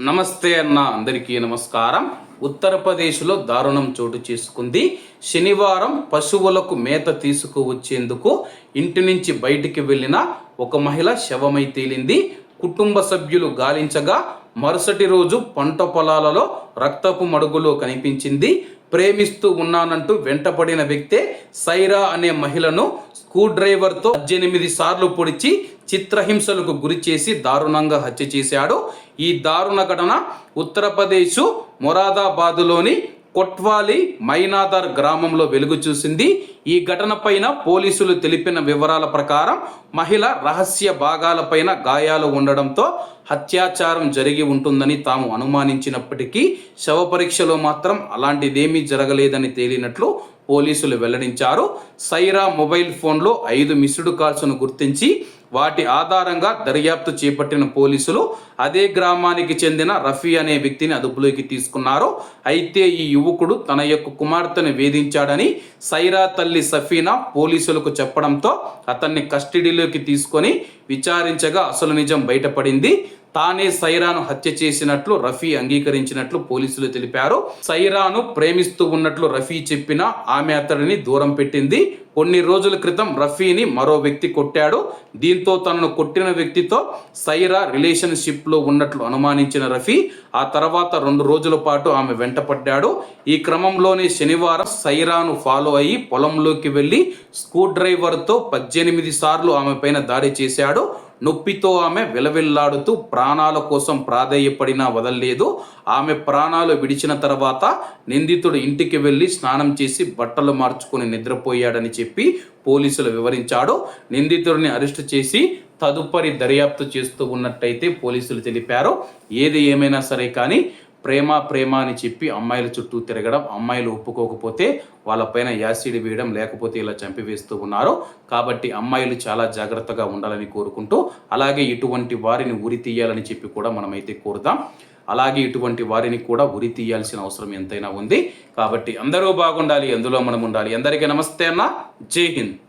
నమస్తే అన్న అందరికీ నమస్కారం. ఉత్తరప్రదేశ్లో దారుణం చోటు చేసుకుంది. శనివారం పశువులకు మేత తీసుకువచ్చేందుకు ఇంటి నుంచి బయటికి వెళ్ళిన ఒక మహిళ శవమై తేలింది. కుటుంబ సభ్యులు గాలించగా మరుసటి రోజు పంట పొలాలలో రక్తపు మడుగులో కనిపించింది. ప్రేమిస్తూ ఉన్నానంటూ వెంటపడిన వ్యక్తే సైరా అనే మహిళను స్క్రూ డ్రైవర్తో పద్దెనిమిది సార్లు పొడిచి చిత్రహింసలకు గురి చేసి దారుణంగా హత్య చేశాడు. ఈ దారుణ ఘటన ఉత్తరప్రదేశ్ మొరాదాబాదులోని కొట్వాలి మైనాదర్ గ్రామంలో వెలుగు చూసింది. ఈ ఘటనపైన పోలీసులు తెలిపిన వివరాల ప్రకారం మహిళ రహస్య భాగాలపైన గాయాలు ఉండడంతో హత్యాచారం జరిగి ఉంటుందని తాము అనుమానించినప్పటికీ శవ పరీక్షలో మాత్రం అలాంటిదేమీ జరగలేదని తేలినట్లు పోలీసులు వెల్లడించారు. సైరా మొబైల్ ఫోన్లో ఐదు మిస్డ్ కాల్స్ను గుర్తించి వాటి ఆధారంగా దర్యాప్తు చేపట్టిన పోలీసులు అదే గ్రామానికి చెందిన రఫీ అనే వ్యక్తిని అదుపులోకి తీసుకున్నారు. అయితే ఈ యువకుడు తన యొక్క కుమార్తెను వేధించాడని సైరా తల్లి సఫీనా పోలీసులకు చెప్పడంతో అతన్ని కస్టడీలోకి తీసుకొని విచారించగా అసలు నిజం బయటపడింది. తానే సైరాను హత్య చేసినట్లు రఫీ అంగీకరించినట్లు పోలీసులు తెలిపారు. సైరాను ప్రేమిస్తూ ఉన్నట్లు రఫీ చెప్పినా ఆమె అతడిని దూరం పెట్టింది. కొన్ని రోజుల క్రితం రఫీని మరో వ్యక్తి కొట్టాడు. దీంతో తనను కొట్టిన వ్యక్తితో సైరా రిలేషన్షిప్లో ఉన్నట్లు అనుమానించిన రఫీ ఆ తర్వాత రెండు రోజుల పాటు ఆమె వెంటపడ్డాడు. ఈ క్రమంలోనే శనివారం సైరాను ఫాలో అయ్యి పొలంలోకి వెళ్ళి స్క్రూ డ్రైవర్తో పద్దెనిమిది సార్లు ఆమె పైన దాడి చేశాడు. నొప్పితో ఆమె విలవిల్లాడుతూ ప్రాణాల కోసం ప్రాధేయపడినా వదల్లేదు. ఆమె ప్రాణాలు విడిచిన తర్వాత నిందితుడు ఇంటికి వెళ్ళి స్నానం చేసి బట్టలు మార్చుకుని నిద్రపోయాడని చెప్పి పోలీసులు వివరించాడు. నిందితుడిని అరెస్టు చేసి తదుపరి దర్యాప్తు చేస్తూ ఉన్నట్టయితే పోలీసులు తెలిపారు. ఏది ఏమైనా సరే కానీ ప్రేమ ప్రేమ అని చెప్పి అమ్మాయిల చుట్టూ తిరగడం అమ్మాయిలు ఒప్పుకోకపోతే వాళ్ళపైన యాసిడ్ వేయడం లేకపోతే ఇలా చంపివేస్తూ ఉన్నారు. కాబట్టి అమ్మాయిలు చాలా జాగ్రత్తగా ఉండాలని కోరుకుంటూ అలాగే ఇటువంటి వారిని ఉరి తీయాలని చెప్పి కూడా మనమైతే కోరుదాం. అలాగే ఇటువంటి వారిని కూడా ఉరి తీయాల్సిన అవసరం ఎంతైనా ఉంది. కాబట్టి అందరూ బాగుండాలి అందులో మనం ఉండాలి. అందరికీ నమస్తే అన్న. జై హింద్.